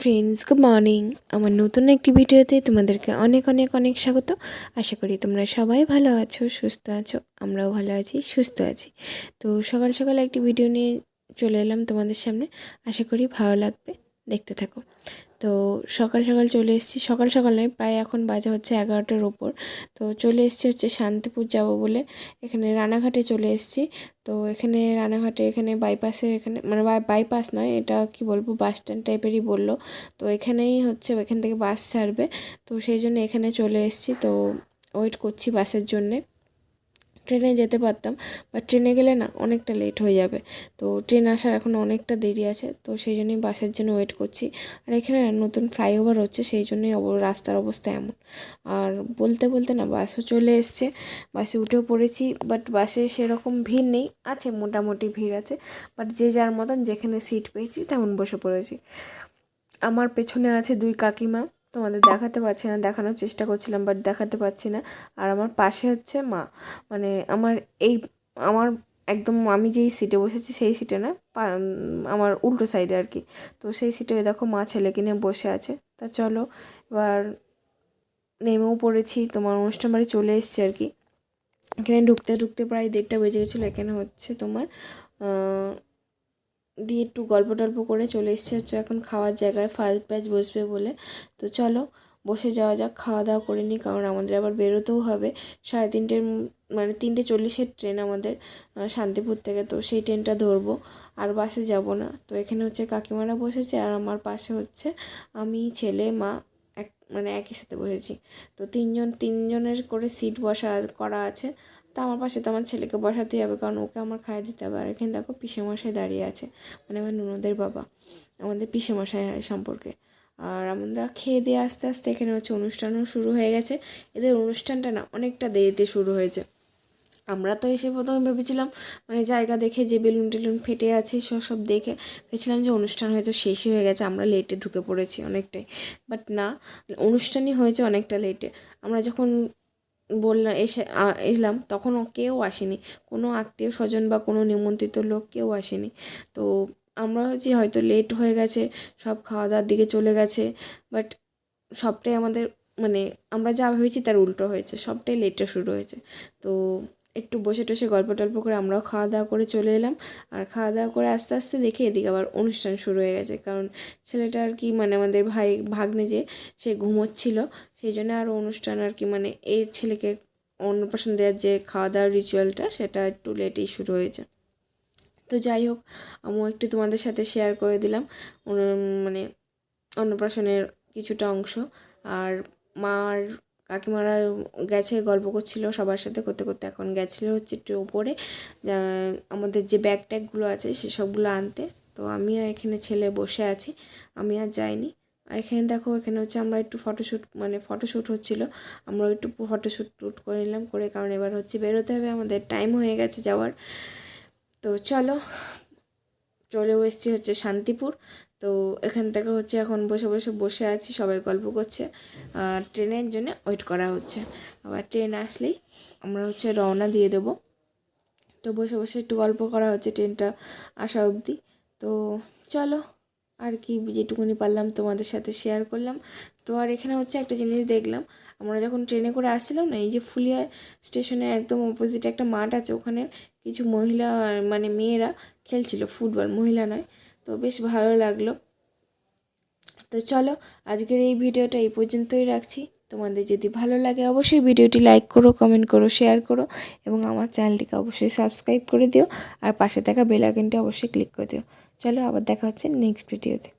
Friends good morning আমার নতুন একটি ভিডিওতে তোমাদেরকে অনেক অনেক অনেক স্বাগত। আশা করি তোমরা সবাই ভালো আছো, সুস্থ আছো, আমরাও ভালো আছি, সুস্থ আছি। তো সকাল সকাল একটি ভিডিও নিয়ে চলে এলাম তোমাদের সামনে। আশা করি ভালো লাগবে। দেখতে থাকো। তো সকাল সকাল চলে এসেছি। সকাল সকাল নয়, প্রায় এখন বাজে হচ্ছে এগারোটার ওপর। তো চলে এসেছি হচ্ছে শান্তিপুর যাব বলে। এখানে রানাঘাটে চলে এসেছি। তো এখানে রানাঘাটে এখানে বাইপাসের এখানে মানে বাইপাস নয়, এটা কি বলব বাস স্ট্যান্ড টাইপেরই বলল। তো এখানেই হচ্ছে এখান থেকে বাস ছাড়বে। তো সেই জন্য এখানে চলে এসেছি। তো ওয়েট করছি বাসের জন্যে। ট্রেনে যেতে পারতাম বাট ট্রেনে গেলে না অনেকটা লেট হয়ে যাবে। তো ট্রেন আসার এখন অনেকটা দেরি আছে, তো সেই জন্যই বাসের জন্য ওয়েট করছি। আর এখানে নতুন ফ্লাইওভার হচ্ছে, সেই জন্যই রাস্তার অবস্থা এমন। আর বলতে বলতে না বাসও চলে এসছে, বাসে উঠেও পড়েছি বাট বাসে সেরকম ভিড় নেই, আছে মোটামুটি ভিড় আছে বাট যে যার মতন যেখানে সিট পেয়েছি তেমন বসে পড়েছি। আমার পেছনে আছে দুই কাকিমা তোমাদের দেখাতে পারছি না, দেখানোর চেষ্টা করছিলাম বাট দেখাতে পারছি না। আর আমার পাশে হচ্ছে মা। মানে আমার এই, আমার একদম আমি যেই সিটে বসেছি, সেই সিটে না আমার উল্টো সাইডে আর কি। তো সেই সিটে দেখো মা ছেলেকে নিয়ে বসে আছে। তা চলো, এবার নেমেও পড়েছি, তোমার অনুষ্ঠান বাড়ি চলে এসছে আর কি। এখানে ঢুকতে ঢুকতে প্রায় দেড়টা বেজে গেছিল, এখানে হচ্ছে তোমার দিয়ে একটু গল্প টল্প করে চলে এসছে হচ্ছে এখন খাওয়ার জায়গায় ফার্স্ট ব্যাচ বসবে বলে। তো চলো, বসে যাওয়া যাক, খাওয়া দাওয়া করে নিই, কারণ আমাদের আবার বেরোতেও হবে। সাড়ে তিনটের মানে তিনটে চল্লিশের ট্রেন আমাদের শান্তিপুর থেকে। তো সেই ট্রেনটা ধরবো, আর বাসে যাব না। তো এখানে হচ্ছে কাকিমারা বসেছে, আর আমার পাশে হচ্ছে আমি, ছেলে, মা, এক মানে একই সাথে বসেছি। তো তিনজন, তিনজনের করে সিট বসা, করা আছে। আমার পাশে তো আমার ছেলেকে বসাতেই হবে, কারণ ওকে আমার খাইয়ে দিতে হবে। আর এখানে দেখো পিসেমশাই দাঁড়িয়ে আছে মানে আমার নুনদের বাবা, আমাদের পিসেমশাই সম্পর্কে। আর আমরা খেয়ে দিয়ে আস্তে আস্তে এখানে হচ্ছে অনুষ্ঠানও শুরু হয়ে গেছে। এদের অনুষ্ঠানটা না অনেকটা দেরিতে শুরু হয়েছে। আমরা তো এসে প্রথমে ভেবেছিলাম মানে জায়গা দেখে যে বেলুন টেলুন ফেটে আছে, সব সব দেখে ভেবেছিলাম যে অনুষ্ঠান হয়তো শেষই হয়ে গেছে, আমরা লেটে ঢুকে পড়েছি অনেকটাই। বাট না, অনুষ্ঠানই হয়েছে অনেকটা লেটে আমরা যখন বললাম এসে এলাম। তখন কেউ আসেনি। কোনো আত্মীয় স্বজন বা কোনো নিমন্ত্রিত লোক কেউ আসেনি। তো আমরা যে হয়তো লেট হয়ে গেছে, সব খাওয়া দাওয়ার দিকে চলে গেছে বাট সবটাই আমাদের মানে আমরা যা ভেবেছি তার উল্টো হয়েছে, সবটাই লেটে শুরু হয়েছে। তো একটু বসে টসে গল্প টল্প করে আমরাও খাওয়া দাওয়া করে চলে এলাম। আর খাওয়া দাওয়া করে আস্তে আস্তে দেখে এদিকে আবার অনুষ্ঠান শুরু হয়ে গেছে। কারণ ছেলেটা আর কি মানে আমাদের ভাই ভাগ্নে যে, সে ঘুমোচ্ছিল। সেই জন্য আরও অনুষ্ঠান আর কি মানে এই ছেলেকে অন্নপ্রাশন দেওয়ার যে খাওয়া দাওয়ার রিচুয়ালটা সেটা একটু লেটেই শুরু হয়েছে। তো যাই হোক, আমিও একটু তোমাদের সাথে শেয়ার করে দিলাম। মানে অন্নপ্রাশনের কিছুটা অংশ। আর মার কাকিমারা গেছে, গল্প করছিল সবার সাথে করতে করতে। এখন গেছিল হচ্ছে একটু ওপরে আমাদের যে ব্যাগ ট্যাগগুলো আছে সেসবগুলো আনতে। তো আমি আর এখানে ছেলে বসে আছি, আমি আর যাইনি। আর এখানে দেখো, এখানে হচ্ছে আমরা একটু ফটোশ্যুট মানে ফটোশ্যুট হচ্ছিল। আমরা একটু ফটোশ্যুট টুট করে নিলাম করে, কারণ এবার হচ্ছে বেরোতে হবে, আমাদের টাইম হয়ে গেছে যাওয়ার। তো চলো, চলেও এসেছি হচ্ছে শান্তিপুর। তো এখান থেকে হচ্ছে এখন বসে বসে বসে আছি, সবাই গল্প করছে। ট্রেনের জন্য ওয়েট করা হচ্ছে। আবার ট্রেন আসলেই আমরা হচ্ছে রওনা দিয়ে দেব। তো বসে বসে একটু গল্প করা হচ্ছে ট্রেনটা আসা অবধি। তো চলো, আর কি যেটুকুনি পারলাম তোমাদের সাথে শেয়ার করলাম। তো আর এখানে হচ্ছে একটা জিনিস দেখলাম, আমরা যখন ট্রেনে করে আসছিলাম না, এই যে ফুলিয়া স্টেশনের একদম অপোজিটে একটা মাঠ আছে, ওখানে কিছু মহিলা মানে মেয়েরা খেলছিল ফুটবল মহিলা নয়। তো বেশ ভালো লাগল। তো চলো, আজকের এই ভিডিওটা এই পর্যন্তই রাখছি। তোমাদের যদি ভালো লাগে অবশ্যই ভিডিওটি লাইক করো কমেন্ট করো শেয়ার করো এবং আমার চ্যানেলটিকে অবশ্যই সাবস্ক্রাইব করে দিও। আর পাশে থাকা বেল আইকনটি অবশ্যই ক্লিক করে দিও। চলো, আবার দেখা হচ্ছে নেক্সট ভিডিওতে